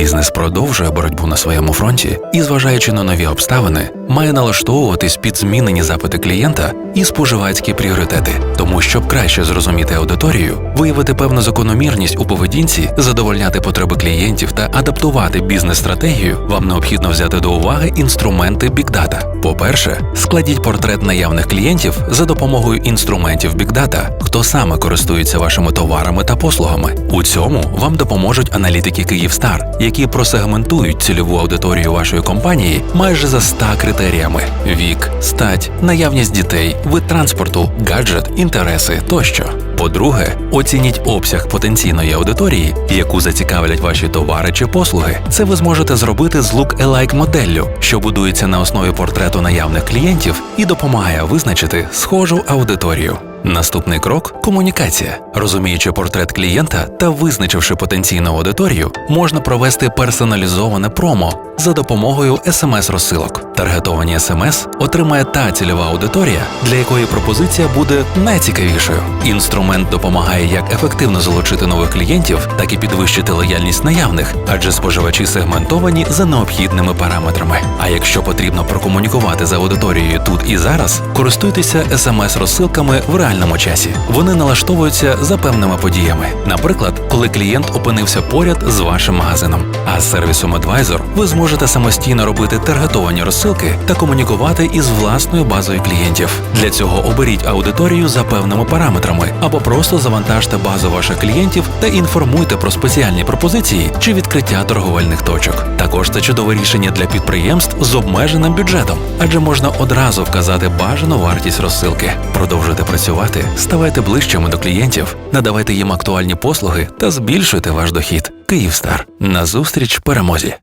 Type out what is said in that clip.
Бізнес продовжує боротьбу на своєму фронті і, зважаючи на нові обставини, має налаштовуватись під змінені запити клієнта і споживацькі пріоритети. Тому, щоб краще зрозуміти аудиторію, виявити певну закономірність у поведінці, задовольняти потреби клієнтів та адаптувати бізнес-стратегію, вам необхідно взяти до уваги інструменти Data. По-перше, складіть портрет наявних клієнтів за допомогою інструментів Data, хто саме користується вашими товарами та послугами. У цьому вам допоможуть аналітики Київстар, які просегментують цільову аудиторію вашої компанії майже за 100 критеріями: вік, стать, наявність дітей, вид транспорту, гаджет, інтереси тощо. По-друге, оцініть обсяг потенційної аудиторії, яку зацікавлять ваші товари чи послуги. Це ви зможете зробити з look-alike моделлю, що будується на основі портрету наявних клієнтів і допомагає визначити схожу аудиторію. Наступний крок комунікація. Розуміючи портрет клієнта та визначивши потенційну аудиторію, можна провести персоналізоване промо за допомогою смс-розсилок. Таргетовані смс отримає та цільова аудиторія, для якої пропозиція буде найцікавішою. Інструмент допомагає як ефективно залучити нових клієнтів, так і підвищити лояльність наявних, адже споживачі сегментовані за необхідними параметрами. А якщо потрібно прокомунікувати з аудиторією тут і зараз, користуйтеся смс-розсилками в реальному часі. Вони налаштовуються за певними подіями. Наприклад, коли клієнт опинився поряд з вашим магазином. А з сервісом Advisor ви зможете самостійно робити таргетовані розсилки та комунікувати із власною базою клієнтів. Для цього оберіть аудиторію за певними параметрами або просто завантажте базу ваших клієнтів та інформуйте про спеціальні пропозиції чи відкриття торговельних точок. Також це чудове рішення для підприємств з обмеженим бюджетом, адже можна одразу вказати бажану вартість розсилки. Продовжуйте працювати, ставайте ближчими до клієнтів, надавайте їм актуальні послуги та збільшуйте ваш дохід. Київстар. Назустріч перемозі.